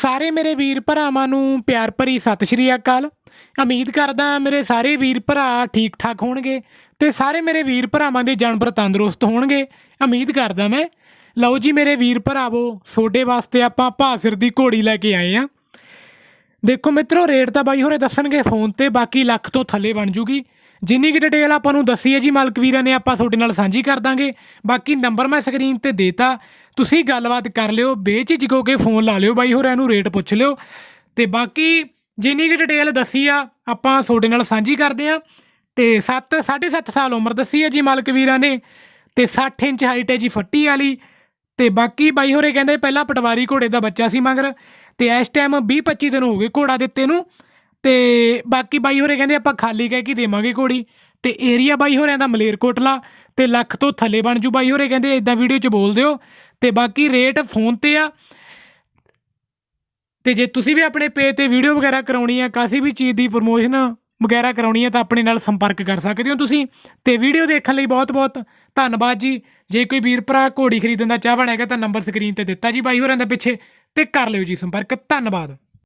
ਸਾਰੇ ਮੇਰੇ ਵੀਰ ਭਰਾਵਾਂ ਨੂੰ ਪਿਆਰ ਭਰੀ ਸਤਿ ਸ਼੍ਰੀ ਅਕਾਲ। ਉਮੀਦ ਕਰਦਾ ਮੇਰੇ ਸਾਰੇ ਵੀਰ ਭਰਾ ਠੀਕ ਠਾਕ ਹੋਣਗੇ ਤੇ ਸਾਰੇ ਮੇਰੇ ਵੀਰ ਭਰਾਵਾਂ ਦੇ ਜਾਨਵਰ ਤੰਦਰੁਸਤ ਹੋਣਗੇ। ਉਮੀਦ ਕਰਦਾ ਮੈਂ। ਲਓ ਜੀ ਮੇਰੇ ਵੀਰ ਭਰਾਵੋ, ਤੁਹਾਡੇ ਵਾਸਤੇ ਆਪਾਂ ਭਾਸਿਰ ਦੀ ਘੋੜੀ ਲੈ ਕੇ ਆਏ ਆ ਦੇਖੋ ਮਿੱਤਰੋ, ਰੇਟ ਤਾਂ ਬਾਈ ਹੋਰੇ ਦੱਸਣਗੇ, ਫੋਨ ਤੇ ਬਾਕੀ ਲੱਖ ਤੋਂ ਥੱਲੇ ਬਣ ਜੂਗੀ। ਜਿੰਨੀ ਕਿ ਡਿਟੇਲ ਆਪਾਂ ਨੂੰ ਦੱਸੀ ਹੈ ਜੀ ਮਾਲਕ ਵੀਰਾਂ ਨੇ, ਆਪਾਂ ਤੁਹਾਡੇ ਨਾਲ ਸਾਂਝੀ ਕਰ ਦਾਂਗੇ। ਬਾਕੀ ਨੰਬਰ ਮੈਂ ਸਕਰੀਨ ਤੇ ਦੇਤਾ। ਤੁਸੀਂ ਗੱਲਬਾਤ ਕਰ ਲਿਓ ਬੇਝਿਜਕ ਹੋ ਕੇ ਫੋਨ ਲਾ ਲਿਓ ਬਾਈ ਹੋਰਾਂ ਨੂੰ ਰੇਟ ਪੁੱਛ ਲਿਓ। ਤੇ ਬਾਕੀ ਜਿੰਨੀ ਕਿ ਡਿਟੇਲ ਦੱਸੀ ਆ, ਆਪਾਂ ਤੁਹਾਡੇ ਨਾਲ ਸਾਂਝੀ ਕਰਦੇ ਆ ਤੇ 7 7.5 ਸਾਲ ਉਮਰ ਦੱਸੀ ਹੈ ਜੀ ਮਾਲਕ ਵੀਰਾਂ ਨੇ। ਤੇ 60 ਇੰਚ ਹਾਈਟ ਹੈ ਜੀ ਫੱਟੀ ਵਾਲੀ। ਤੇ ਬਾਕੀ ਬਾਈ ਹੋਰੇ ਕਹਿੰਦੇ ਪਹਿਲਾਂ ਪਟਵਾਰੀ ਘੋੜੇ ਦਾ ਬੱਚਾ ਸੀ ਮਗਰ। ਤੇ ਇਸ ਟਾਈਮ 20 25 ਦਿਨ ਹੋ ਗਏ ਘੋੜਾ ਦਿੱਤੇ ਨੂੰ। ਤੇ ਬਾਕੀ ਬਾਈ ਹੋਰੇ ਕਹਿੰਦੇ ਆਪਾਂ ਖਾਲੀ ਕਹਿ ਕੇ ਦੇਵਾਂਗੇ ਘੋੜੀ। ਤੇ ਏਰੀਆ ਬਾਈ ਹੋਰਿਆਂ ਦਾ ਮਲੇਰਕੋਟਲਾ ਤੇ ਲੱਖ ਤੋਂ ਥੱਲੇ ਬਣ ਜੂ। ਬਾਈ ਹੋਰੇ ਕਹਿੰਦੇ ਇਦਾਂ ਵੀਡੀਓ 'ਚ ਬੋਲ ਦਿਓ। ਤੇ ਬਾਕੀ ਰੇਟ ਫੋਨ ਤੇ ਆ। ਤੇ ਜੇ ਤੁਸੀਂ ਵੀ ਆਪਣੇ ਪੇਜ ਤੇ ਵੀਡੀਓ ਵਗੈਰਾ ਕਰਾਉਣੀ ਆ, ਕਾਸੀ ਵੀ ਚੀਜ਼ ਦੀ ਪ੍ਰਮੋਸ਼ਨ ਵਗੈਰਾ ਕਰਾਉਣੀ ਹੈ ਤਾਂ ਆਪਣੇ ਨਾਲ ਸੰਪਰਕ ਕਰ ਸਕਦੇ ਹੋ ਤੁਸੀਂ। ਤੇ ਵੀਡੀਓ ਦੇਖਣ ਲਈ ਬਹੁਤ-ਬਹੁਤ ਧੰਨਵਾਦ ਜੀ। ਜੇ ਕੋਈ ਵੀਰ ਭਰਾ ਘੋੜੀ ਖਰੀਦਣ ਦਾ ਚਾਹਵਾਨ ਹੈਗਾ ਤਾਂ ਨੰਬਰ ਸਕਰੀਨ ਤੇ ਦਿੱਤਾ ਜੀ ਬਾਈ ਹੋਰਾਂ ਦਾ ਪਿੱਛੇ। ਤੇ ਕਰ ਲਿਓ ਜੀ ਸੰਪਰਕ। ਧੰਨਵਾਦ।